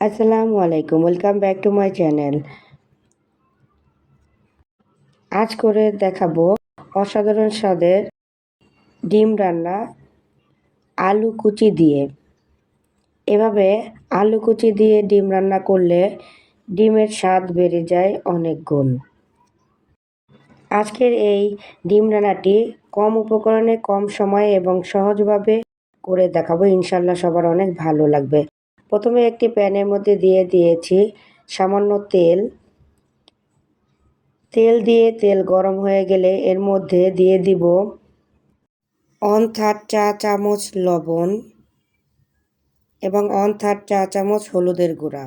আসসালামু আলাইকুম welcome back to my channel আজ করে দেখাবো অসাধারণ স্বাদের ডিম রান্না আলু কুচি দিয়ে। এভাবে আলু কুচি দিয়ে ডিম রান্না করলে ডিমের স্বাদ বেড়ে যায় অনেক গুণ। আজকের এই ডিম রান্নাটি কম উপকরণে, কম সময়ে এবং সহজভাবে করে দেখাবো। ইনশাল্লাহ সবার অনেক ভালো লাগবে। প্রথমে একটি প্যানের মধ্যে দিয়ে দিয়েছি সামান্য তেল। তেল দিয়ে তেল গরম হয়ে গেলে এর মধ্যে দিয়ে দিব অন থার্ড চা চামচ লবণ এবং অন থার্ড চা চামচ হলুদের গুঁড়া।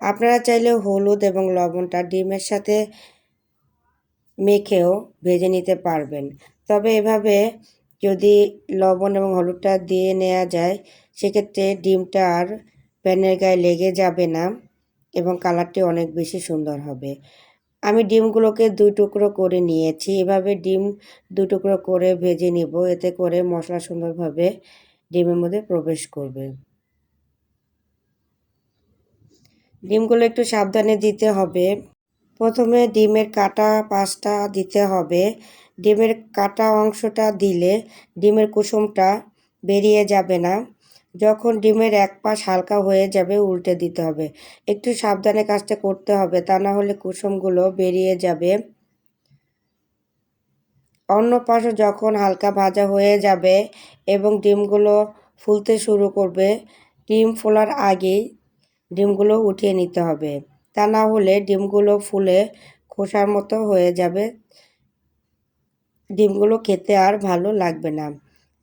আপনারা চাইলে হলুদ এবং লবণটা ডিমের সাথে মেখেও ভেজে নিতে পারবেন। তবে এভাবে যদি লবণ এবং হলুদটা দিয়ে নেওয়া যায়, সেক্ষেত্রে ডিমটা আর প্যানের গায়ে লেগে যাবে না এবং কালারটি অনেক বেশি সুন্দর হবে। আমি ডিমগুলোকে দুই টুকরো করে নিয়েছি। এভাবে ডিম দু টুকরো করে ভেজে নিব। এতে করে মশলা সুন্দরভাবে ডিমের মধ্যে প্রবেশ করবে। ডিমগুলো একটু সাবধানে দিতে হবে। প্রথমে ডিমের কাটা পাঁচটা দিতে হবে। ডিমের কাটা অংশটা দিলে ডিমের কুসুমটা বেরিয়ে যাবে না। যখন ডিমের এক পাশ হালকা হয়ে যাবে, উল্টে দিতে হবে। একটু সাবধানে কাজটা করতে হবে, তা না হলে কুসুমগুলো বেরিয়ে যাবে। অন্য পাশে যখন হালকা ভাজা হয়ে যাবে এবং ডিমগুলো ফুলতে শুরু করবে, ডিম ফোলার আগেই ডিমগুলো উঠিয়ে নিতে হবে। তা না হলে ডিমগুলো ফুলে খোসার মতো হয়ে যাবে। ডিমগুলো খেতে আর ভালো লাগবে না।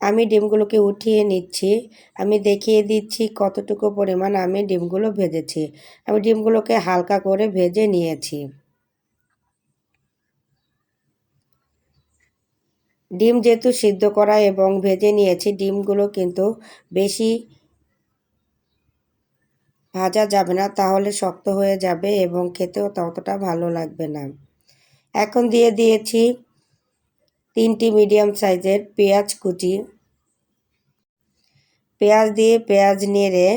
আমি ডিমগুলোকে উঠিয়ে নিচ্ছি। আমি দেখিয়ে দিচ্ছি কতটুকু পরিমাণ আমি ডিমগুলো ভেজেছি। আমি ডিমগুলোকে হালকা করে ভেজে নিয়েছি। ডিম যেহেতু সিদ্ধ করা এবং ভেজে নিয়েছি, ডিমগুলো কিন্তু বেশি ভাজা যাবে না, তাহলে শক্ত হয়ে যাবে এবং খেতেও ততটা ভালো লাগবে না। এখন দিয়ে দিয়েছি তিনটি মিডিয়াম সাইজের পেঁয়াজ কুচি। পেঁয়াজ দিয়ে পেঁয়াজ নেড়ে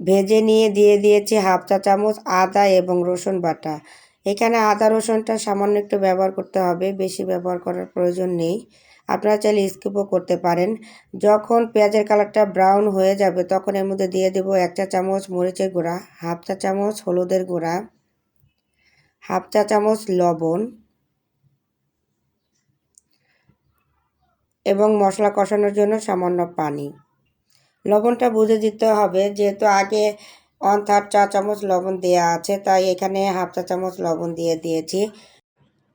ভেজে নিয়ে দিয়ে দিয়েছি হাফ চা চামচ আদা এবং রসুন বাটা। এখানে আদা রসুনটা সামান্য একটু ব্যবহার করতে হবে, বেশি ব্যবহার করার প্রয়োজন নেই। আপনারা চাইলে স্কিপও করতে পারেন। যখন পেঁয়াজের কালারটা ব্রাউন হয়ে যাবে, তখন এর মধ্যে দিয়ে দেবো এক চা চামচ মরিচের গুঁড়া, হাফ চা চামচ হলুদের গুঁড়া, হাফ চা চামচ লবণ এবং মশলা কষানোর জন্য সামান্য পানি। লবণটা বুঝে দিতে হবে, যেহেতু আগে ওয়ান থার্ড চা চামচ লবণ দেওয়া আছে, তাই এখানে হাফ চা চামচ লবণ দিয়ে দিয়েছি।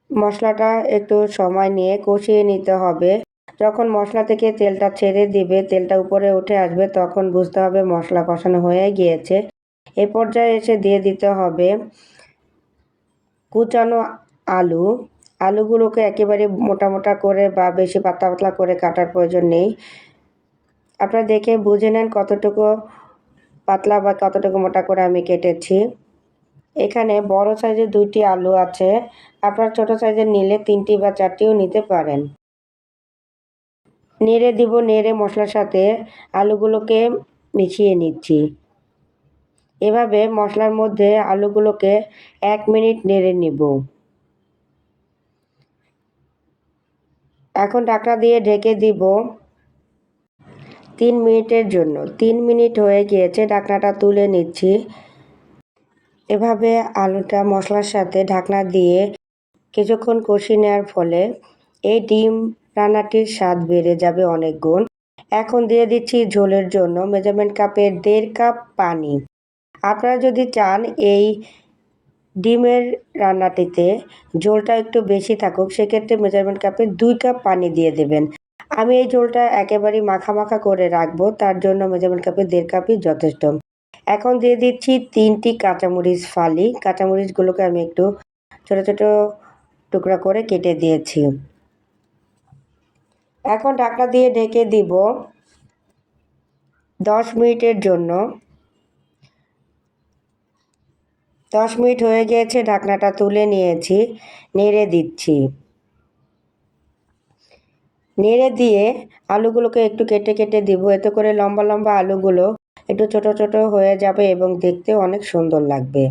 মশলাটা একটু সময় নিয়ে কষিয়ে নিতে হবে। যখন মশলা থেকে তেলটা ছেড়ে দিবে, তেলটা উপরে উঠে আসবে, তখন বুঝতে হবে মশলা কষানো হয়ে গিয়েছে। এ পর্যায়ে এসে দিয়ে দিতে হবে কুচানো আলু। আলুগুলোকে একেবারে মোটা মোটা করে বা বেশি পাতলা পাতলা করে কাটার প্রয়োজন নেই। আপনারা দেখে বুঝে নেন কতটুকু পাতলা বা কতটুকু মোটা করে আমি কেটেছি। এখানে বড় সাইজের দুইটি আলু আছে। আপনার ছোট সাইজের নিলে তিনটি বা চারটিও নিতে পারেন। নেড়ে দিব, নেড়ে মশলার সাথে আলুগুলোকে মিশিয়ে নিচ্ছি। এভাবে মশলার মধ্যে আলুগুলোকে এক মিনিট নেড়ে নিব। এখন ঢাকনা দিয়ে ঢেকে দিব। তিন মিনিটের জন্য। তিন মিনিট হয়ে গিয়েছে, ঢাকনাটা তুলে নিচ্ছি। এভাবে আলুটা মশলার সাথে ঢাকনা দিয়ে কিছুক্ষণ কষিয়ে নেওয়ার ফলে এই ডিম রান্নাটির স্বাদ বেড়ে যাবে অনেক গুণ। এখন দিয়ে দিচ্ছি ঝোলের জন্য মেজারমেন্ট কাপের দেড় কাপ পানি। আপনারা যদি চান এই ডিমের রান্নাটিতে ঝোলটা একটু বেশি থাকুক, সেক্ষেত্রে মেজারমেন্ট কাপে দুই কাপ পানি দিয়ে দেবেন। আমি এই ঝোলটা একেবারেই মাখা মাখা করে রাখব, তার জন্য মেজারমেন্ট কাপে দেড় কাপই যথেষ্ট। এখন দিয়ে দিচ্ছি তিনটি কাঁচামরিচ ফালি। কাঁচামরিচগুলোকে আমি একটু ছোটো ছোটো টুকরা করে কেটে দিয়েছি। এখন ঢাকনা দিয়ে ঢেকে দিব দশ মিনিটের জন্য। দশ মিনিট হয়ে গিয়েছে, ঢাকনাটা তুলে নিয়েছি, নেড়ে দিচ্ছি। নেড়ে দিয়ে আলুগুলোকে একটু কেটে কেটে দিব। এতে করে লম্বা লম্বা আলুগুলো একটু ছোট ছোট হয়ে যাবে এবং দেখতে অনেক সুন্দর লাগবে।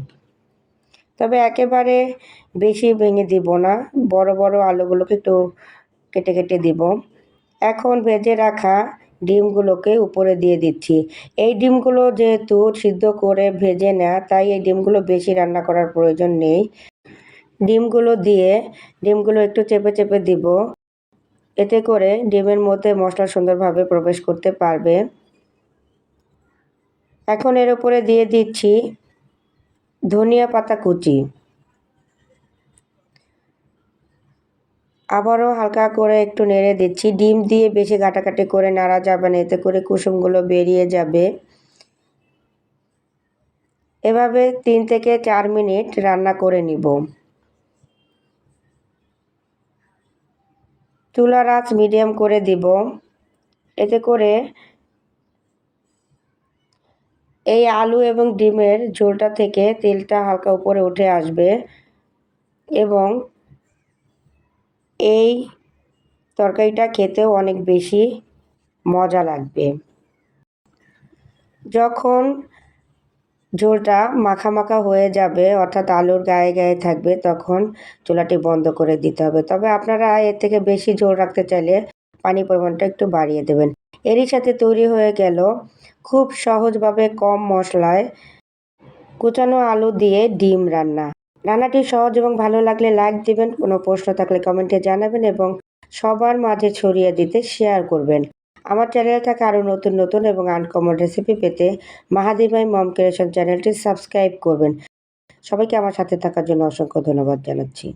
তবে একেবারে বেশি ভেঙে দিব না। বড় বড় আলুগুলোকে একটু কেটে কেটে দিব। এখন ভেজে রাখা ডিমগুলোকে উপরে দিয়ে দিচ্ছি। এই ডিমগুলো যেহেতু সিদ্ধ করে ভেজে নেয়, তাই এই ডিমগুলো বেশি রান্না করার প্রয়োজন নেই। ডিমগুলো দিয়ে ডিমগুলো একটু চেপে চেপে দিব। এতে করে ডিমের মধ্যে মশলা সুন্দরভাবে প্রবেশ করতে পারবে। এখন এর উপরে দিয়ে দিচ্ছি ধনিয়া পাতা কুচি। আবারও হালকা করে একটু নেড়ে দিচ্ছি। ডিম দিয়ে বেশি ঘাটাঘাটি করে নাড়া যাবে না, এতে করে কুসুমগুলো বেরিয়ে যাবে। এভাবে তিন থেকে চার মিনিট রান্না করে নিব। চুলার আঁচ মিডিয়াম করে দিব। এতে করে এই আলু এবং ডিমের ঝোলটা থেকে তেলটা হালকা উপরে উঠে আসবে এবং এই তরকারিটা খেতেও অনেক বেশি মজা লাগবে। যখন ঝোলটা মাখা মাখা হয়ে যাবে, অর্থাৎ আলুর গায়ে গায়ে থাকবে, তখন চুলাটি বন্ধ করে দিতে হবে। তবে আপনারা এর থেকে বেশি ঝোল রাখতে চাইলে পানি পরিমাণটা একটু বাড়িয়ে দেবেন। এরই সাথে তৈরি হয়ে গেল খুব সহজভাবে কম মশলায় কুচানো আলু দিয়ে ডিম রান্না। রান্নাটি সহজ এবং ভালো লাগলে লাইক দিবেন, কোনো প্রশ্ন থাকলে কমেন্টে জানাবেন এবং সবার মাঝে ছড়িয়ে দিতে শেয়ার করবেন। আমার চ্যানেলে থাকা আরও নতুন নতুন এবং আনকমন রেসিপি পেতে মাহাদিমাই মম ক্রিয়েশন চ্যানেলটি সাবস্ক্রাইব করবেন। সবাইকে আমার সাথে থাকার জন্য অসংখ্য ধন্যবাদ জানাচ্ছি।